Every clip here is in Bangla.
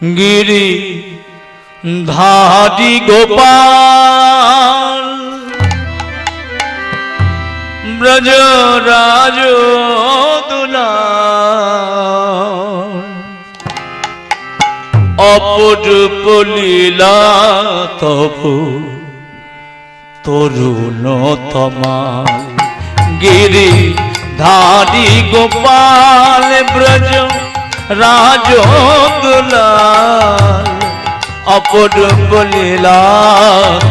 গিরি ধারি গোপাল। ব্রজ রাজ অপরূপ লীলা তবু তরুণ তমাল। গিরি ধারি গোপাল ব্রজ রাজ দুলাল অপরূপ লীলা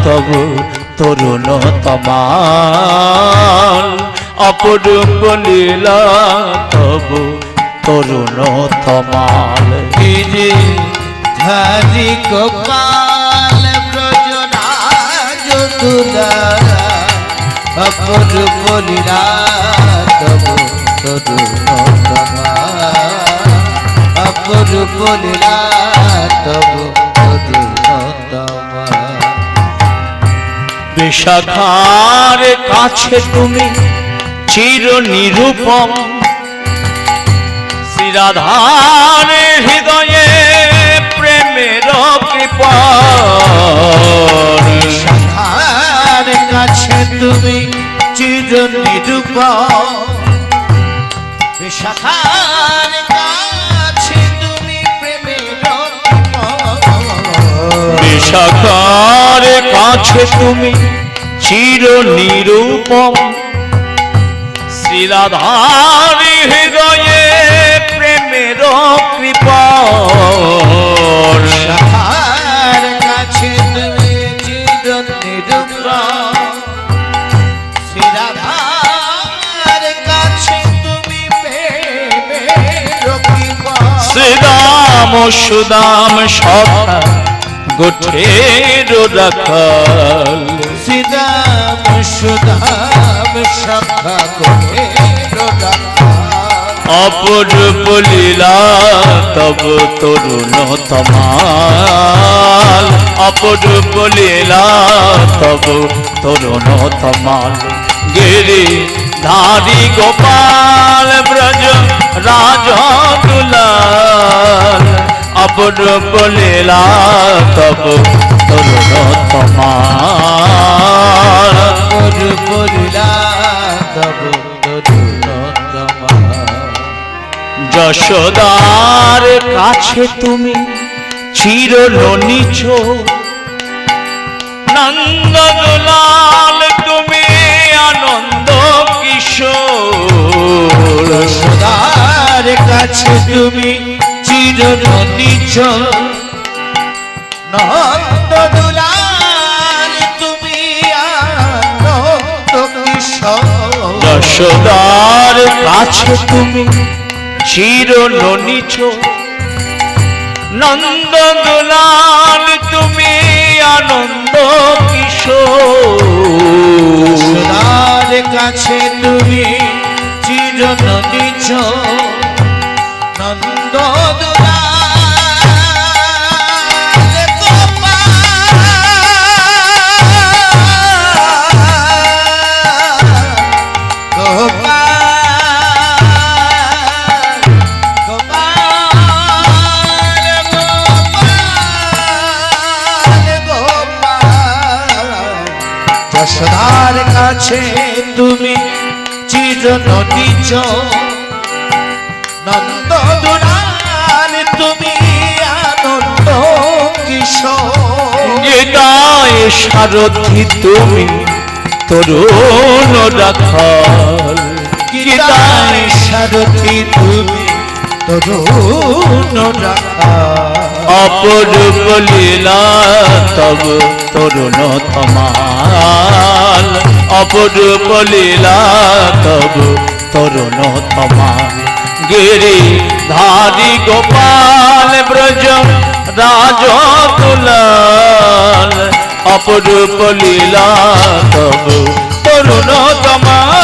তবু তরুণ তমাল। অপরূপ লীলা তবু তরুণ তমাল। গিরি হরি গোপাল ব্রজরাজ দুলারা অপরূপ লীলা তব তরুণ অপরূপ লীলা তব তরুণ বিশাখার কাছে তুমি চির নিরূপম। শ্রীরাধার হৃদয়ে প্রেমের কৃপণ। শাখার কাছে তুমি চির নিরূপ বিশাখার বিশাখার কাছে তুমি চির নিরূপম। শ্রীরাধার হৃদয়ে প্রেমের কৃপণ। শাখার কাছে তুমি চির নিরূপ শ্রীরাধার কাছে তুমি প্রেমের কৃপা শ্রীরাম সুদাম সখা গোঠের রাখাল। শ্রীরাম সুধাম সখা করে অপরূপ লীলা তব তরুণ তমাল। অপরূপ লীলা তব তরুণ তমাল। গিরি ধারি গোপাল ব্রজ রাজ দুলাল। তব তরুণ বলিলা তব যশোদার কাছে তুমি চির নিচ নন্দ দুলাল তুমি আনন্দ কিশোর। সদার কাছে তুমি চির নিচ নন্দ তুমি আনন্দ যশোদার কাছে তুমি চির নিচ নন্দ দুলাল তুমি আনন্দ কিশোর। কাছে তুমি চির নিচ যশোদার কাছে তুমি চির নিচ নন্দ দুলাল তুমি আনন্দ কিশোর। সারথি তুমি তরুণ রাখাল। গীতায় সারথি তুমি তরুণ রাখা অপরূপ লীলা তব তরুণ তমাল। অপরূপ লীলা তবু তরুণ তমাল। গিরি ধারি গোপাল ব্রজ রাজ অপর অপরূপ লীলা তব তরুণ তমাল।